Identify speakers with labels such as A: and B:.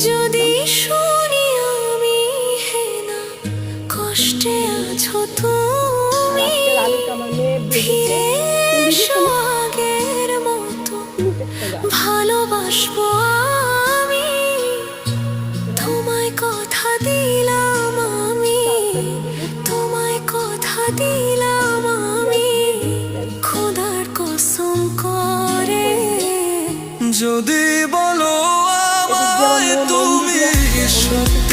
A: যদি আমি কষ্টে মতো ভালোবাসবো তোমায় কথা দিলাম তোমায় কথা দিলাম
B: যদি বলো তুমি